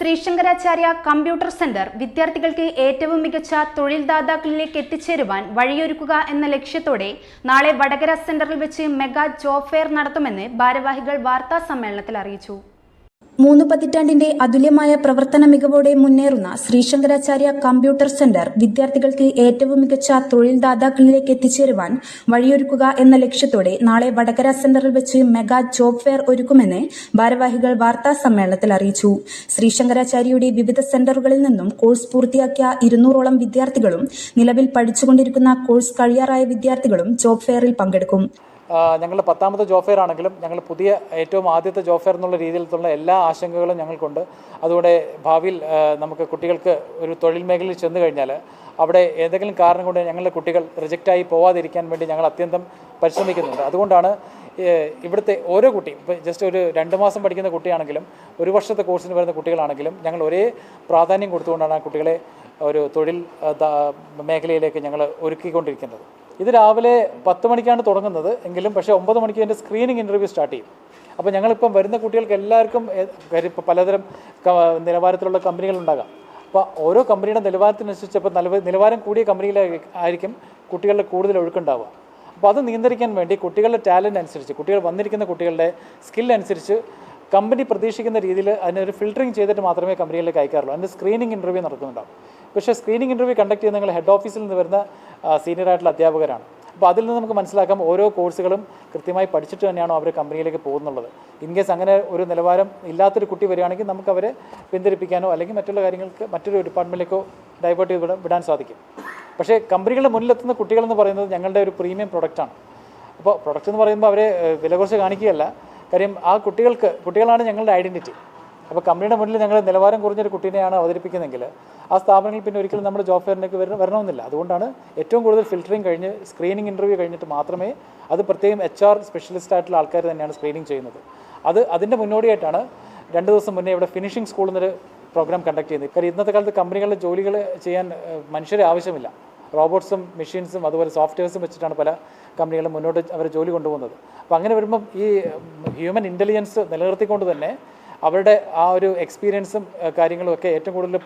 Sree Sankaracharya computer centre വിദ്യാർത്ഥികൾക്ക് ഏറ്റവും മികച്ച തൊഴിൽദാതാക്കളിലേക്ക് എത്തിച്ചേരുവാൻ വഴിയൊരുക്കുക എന്ന ലക്ഷ്യത്തോടെ നാളെ വടകര സെന്ററിൽ വെച്ച് മെഗാ ജോബ് ഫെയർ നടത്തുമെന്ന് ഭാരവാഹികൾ വാർത്താ സമ്മേളനത്തിൽ അറിയിച്ചു. മൂന്ന് പതിറ്റാണ്ടിന്റെ അതുല്യമായ പ്രവർത്തന മികവോടെ മുന്നേറുന്ന ശ്രീശങ്കരാചാര്യ കമ്പ്യൂട്ടർ സെന്റർ വിദ്യാർത്ഥികൾക്ക് ഏറ്റവും മികച്ച തൊഴിൽദാതാക്കളിലേക്ക് എത്തിച്ചേരുവാൻ വഴിയൊരുക്കുക എന്ന ലക്ഷ്യത്തോടെ നാളെ വടകര സെന്ററിൽ വെച്ച് മെഗാ ജോബ് ഫെയർ ഒരുക്കുമെന്ന് ഭാരവാഹികൾ വാർത്താ സമ്മേളനത്തിൽ അറിയിച്ചു. ശ്രീശങ്കരാചാര്യയുടെ വിവിധ സെന്ററുകളിൽ നിന്നും കോഴ്സ് പൂർത്തിയാക്കിയ ഇരുന്നൂറോളം വിദ്യാർത്ഥികളും നിലവിൽ പഠിച്ചുകൊണ്ടിരിക്കുന്ന കോഴ്സ് കഴിയാറായ വിദ്യാർത്ഥികളും ജോബ് ഫെയറിൽ പങ്കെടുക്കും. ഞങ്ങൾ പത്താമത്തെ ജോഫെയർ ആണെങ്കിലും ഞങ്ങൾ പുതിയ ഏറ്റവും ആദ്യത്തെ ജോഫെയർ എന്നുള്ള രീതിയിലുള്ള എല്ലാ ആശങ്കകളും ഞങ്ങൾക്കുണ്ട്. അതുകൊണ്ട് ഭാവിയിൽ നമുക്ക് കുട്ടികൾക്ക് ഒരു തൊഴിൽ മേഖലയിൽ ചെന്ന് കഴിഞ്ഞാൽ അവിടെ ഏതെങ്കിലും കാരണം കൊണ്ട് ഞങ്ങളുടെ കുട്ടികൾ റിജക്റ്റായി പോവാതിരിക്കാൻ വേണ്ടി ഞങ്ങൾ അത്യന്തം പരിശ്രമിക്കുന്നുണ്ട്. അതുകൊണ്ടാണ് ഇവിടുത്തെ ഓരോ കുട്ടിയും ഇപ്പോൾ ജസ്റ്റ് ഒരു രണ്ട് മാസം പഠിക്കുന്ന കുട്ടിയാണെങ്കിലും ഒരു വർഷത്തെ കോഴ്സിന് വരുന്ന കുട്ടികളാണെങ്കിലും ഞങ്ങൾ ഒരേ പ്രാധാന്യം കൊടുത്തുകൊണ്ടാണ് ആ കുട്ടികളെ ഒരു തൊഴിൽ മേഖലയിലേക്ക് ഞങ്ങൾ ഒരുക്കിക്കൊണ്ടിരിക്കുന്നത്. ഇത് രാവിലെ പത്ത് മണിക്കാണ് തുടങ്ങുന്നത് എങ്കിലും പക്ഷേ ഒമ്പത് മണിക്ക് എന്റെ സ്ക്രീനിങ് ഇന്റർവ്യൂ സ്റ്റാർട്ട് ചെയ്യും. അപ്പോൾ ഞങ്ങളിപ്പം വരുന്ന കുട്ടികൾക്ക് എല്ലാവർക്കും പലതരം നിലവാരത്തിലുള്ള കമ്പനികളുണ്ടാകാം അപ്പോൾ ഓരോ കമ്പനിയുടെ നിലവാരത്തിനനുസരിച്ച് ഇപ്പോൾ നിലവ നിലവാരം കൂടിയ കമ്പനിയിലായിരിക്കും കുട്ടികളുടെ കൂടുതൽ ഒഴുക്കുണ്ടാവുക. അപ്പോൾ അത് നിയന്ത്രിക്കാൻ വേണ്ടി കുട്ടികളുടെ ടാലന്റ് അനുസരിച്ച് കുട്ടികൾ വന്നിരിക്കുന്ന കുട്ടികളുടെ സ്കിൽ അനുസരിച്ച് കമ്പനി പ്രതീക്ഷിക്കുന്ന രീതിയിൽ അതിനൊരു ഫിൽറ്ററിങ് ചെയ്തിട്ട് മാത്രമേ കമ്പനികളിലേക്ക് അയക്കാറുള്ളൂ. അതിന്റെ സ്ക്രീനിങ് ഇന്റർവ്യൂ നടക്കുന്നുണ്ടാവും. പക്ഷേ സ്ക്രീനിങ് ഇന്റർവ്യൂ കണ്ടക്ട് ചെയ്യുന്ന നിങ്ങൾ ഹെഡ് ഓഫീസിൽ നിന്ന് വരുന്ന സീനിയർ ആയിട്ടുള്ള അധ്യാപകരാണ്. അപ്പോൾ അതിൽ നിന്ന് നമുക്ക് മനസ്സിലാക്കാം ഓരോ കോഴ്സുകളും കൃത്യമായി പഠിച്ചിട്ട് തന്നെയാണോ അവർ കമ്പനിയിലേക്ക് പോകുന്നുള്ളത്. ഇൻ കേസ് അങ്ങനെ ഒരു നിലവാരം ഇല്ലാത്തൊരു കുട്ടി വരികയാണെങ്കിൽ നമുക്ക് അവരെ പിന്തിരിപ്പിക്കാനോ അല്ലെങ്കിൽ മറ്റുള്ള കാര്യങ്ങൾക്ക് മറ്റൊരു ഡിപ്പാർട്ട്മെന്റിലേക്കോ ഡൈവേർട്ട് ചെയ്ത് വിടാൻ സാധിക്കും. പക്ഷേ കമ്പനികളുടെ മുന്നിലെത്തുന്ന കുട്ടികളെന്ന് പറയുന്നത് ഞങ്ങളുടെ ഒരു പ്രീമിയം പ്രൊഡക്റ്റാണ് അപ്പോൾ പ്രൊഡക്റ്റ് എന്ന് പറയുമ്പോൾ അവരെ വില കുറച്ച് കാണിക്കുകയല്ല. കാര്യം ആ കുട്ടികൾക്ക് കുട്ടികളാണ് ഞങ്ങളുടെ ഐഡന്റിറ്റി അപ്പോൾ കമ്പനിയുടെ മുന്നിൽ ഞങ്ങൾ നിലവാരം കുറഞ്ഞൊരു കുട്ടീനെയാണ് അവതരിപ്പിക്കുന്നതെങ്കിൽ ആ സ്ഥാപനങ്ങളിൽ പിന്നെ ഒരിക്കലും നമ്മുടെ ജോബ് ഫെയറിനേക്ക് വര വരണമെന്നില്ല. അതുകൊണ്ടാണ് ഏറ്റവും കൂടുതൽ ഫിൽറ്ററിങ് കഴിഞ്ഞ് സ്ക്രീനിങ് ഇന്റർവ്യൂ കഴിഞ്ഞിട്ട് മാത്രമേ അത് പ്രത്യേകം എച്ച് ആർ സ്പെഷ്യലിസ്റ്റ് ആയിട്ടുള്ള ആൾക്കാർ തന്നെയാണ് സ്ക്രീനിങ് ചെയ്യുന്നത്. അത് അതിന്റെ മുന്നോടിയായിട്ടാണ് രണ്ട് ദിവസം മുന്നേ ഇവിടെ ഫിനിഷിംഗ് സ്കൂളിൽ നിന്നൊരു പ്രോഗ്രാം കണ്ടക്ട് ചെയ്യുന്നത്. കാര്യം ഇന്നത്തെ കാലത്ത് കമ്പനികളിലെ ജോലികൾ ചെയ്യാൻ മനുഷ്യരെ ആവശ്യമില്ല. റോബോട്ട്സും മെഷീൻസും അതുപോലെ സോഫ്റ്റ്വെയർസും വെച്ചിട്ടാണ് പല കമ്പനികളും മുന്നോട്ട് അവർ ജോലി കൊണ്ടുപോകുന്നത്. അപ്പോൾ അങ്ങനെ വരുമ്പം ഈ ഹ്യൂമൻ ഇന്റലിജൻസ് നിലനിർത്തിക്കൊണ്ട് തന്നെ അവരുടെ ആ ഒരു എക്സ്പീരിയൻസും കാര്യങ്ങളും ഒക്കെ ഏറ്റവും കൂടുതൽ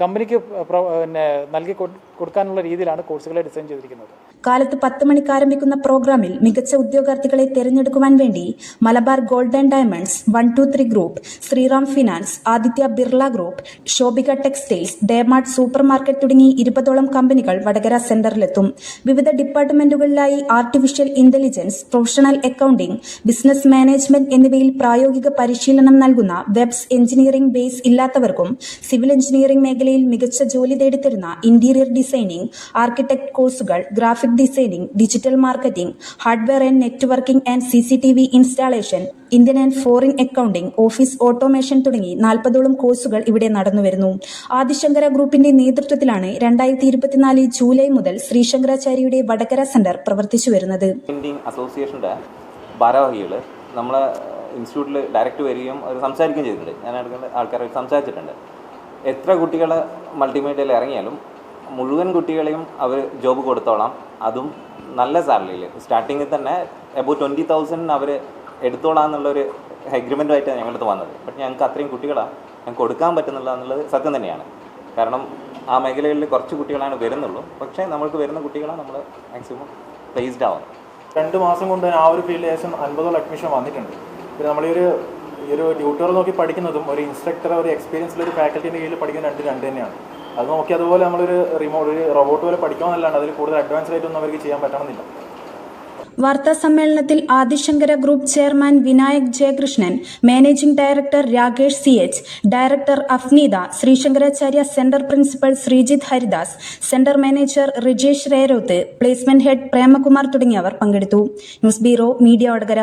കമ്പനിക്ക് പിന്നെ നൽകി കൊടുക്കാനുള്ള രീതിയിലാണ് കോഴ്സുകളെ ഡിസൈൻ ചെയ്തിരിക്കുന്നത്. കാലത്ത് പത്ത് മണിക്ക് ആരംഭിക്കുന്ന പ്രോഗ്രാമിൽ മികച്ച ഉദ്യോഗാർത്ഥികളെ തെരഞ്ഞെടുക്കുവാൻ വേണ്ടി Malabar gold and diamonds one two three group Shriram finance Aditya Birla group Shobika textiles DMart super market തുടങ്ങി ഇരുപതോളം കമ്പനികൾ വടകര സെന്ററിലെത്തും. വിവിധ ഡിപ്പാർട്ട്മെന്റുകളിലായി artificial intelligence professional accounting business management എന്നിവയിൽ പ്രായോഗിക പരിശീലനം നൽകുന്ന വെബ്സ് എഞ്ചിനീയറിംഗ് ബേസ് ഇല്ലാത്തവർക്കും സിവിൽ എഞ്ചിനീയറിംഗ് മേഖലയിൽ മികച്ച ജോലി തേടിത്തരുന്ന ഇന്റീരിയർ ഡിസൈനിംഗ് ആർക്കിടെക്ട് കോഴ്സുകൾ graphic designing digital marketing hardware and networking and C C T V installation Indian and foreign accounting office automation തുടങ്ങി നാൽപ്പതോളം കോഴ്സുകൾ ഇവിടെ നടന്നുവരുന്നു. ആദിശങ്കര ഗ്രൂപ്പിന്റെ നേതൃത്വത്തിലാണ് രണ്ടായിരത്തി ഇരുപത്തിനാല് ജൂലൈ മുതൽ ശ്രീശങ്കരാചാര്യയുടെ വടകര സെന്റർ പ്രവർത്തിച്ചു വരുന്നത്. ഇൻസ്റ്റിറ്റ്യൂട്ടിൽ ഡയറക്റ്റ് വരികയും അവർ സംസാരിക്കുകയും ചെയ്തിട്ടുണ്ട്. ഞാൻ ആൾക്കാരായിട്ട് സംസാരിച്ചിട്ടുണ്ട്. എത്ര കുട്ടികൾ മൾട്ടിമീഡിയയിൽ ഇറങ്ങിയാലും മുഴുവൻ കുട്ടികളെയും അവർ ജോബ് കൊടുത്തോളാം. അതും നല്ല സാലറിയിൽ സ്റ്റാർട്ടിങ്ങിൽ തന്നെ എബോ ട്വന്റി തൗസൻഡ് അവർ എടുത്തോളാം എന്നുള്ളൊരു എഗ്രിമെന്റുമായിട്ടാണ് ഞങ്ങളുടെ അടുത്ത് വന്നത്. ബട്ട് ഞങ്ങൾക്ക് അത്രയും കുട്ടികളാണ് ഞങ്ങൾക്ക് കൊടുക്കാൻ പറ്റുന്നില്ല എന്നുള്ളത് സത്യം തന്നെയാണ്. കാരണം ആ മേഖലകളിൽ കുറച്ച് കുട്ടികളാണ് വരുന്നുള്ളൂ. പക്ഷേ നമ്മൾക്ക് വരുന്ന കുട്ടികളാണ് നമ്മൾ മാക്സിമം പ്ലേസ്ഡ് ആവുന്നത്. രണ്ട് മാസം കൊണ്ട് ആ ഒരു ഫീൽഡ് ഏകദേശം അൻപതോളം അഡ്മിഷൻ വന്നിട്ടുണ്ട്. പിന്നെ നമ്മളീ ഒരു ഈ ഒരു ട്യൂട്ടർ നോക്കി പഠിക്കുന്നതും ഒരു ഇൻസ്ട്രക്ടർ ഒരു എക്സ്പീരിയൻസിൽ ഒരു ഫാക്കൽറ്റിന്റെ കീഴിൽ പഠിക്കുന്ന രണ്ട് രണ്ട് തന്നെയാണ്. അത് നോക്കി അതുപോലെ നമ്മളൊരു റിമോട്ട് ഒരു റോബോട്ട് പോലെ പഠിക്കാമെന്നല്ലാണ്ട് അതിൽ കൂടുതൽ അഡ്വാൻസ് ആയിട്ടൊന്നും അവർക്ക് ചെയ്യാൻ പറ്റണമെന്നില്ല. വാർത്താ സമ്മേളനത്തിൽ Adishankara group chairman Vinayak Jayakrishnan managing director Rakesh C H director Afneetha Sreesankaracharya centre principal Sreejith Haridas centre manager Rijesh Rerot placement head Premakumar തുടങ്ങിയവർ പങ്കെടുത്തു. News bureau media Vadakara.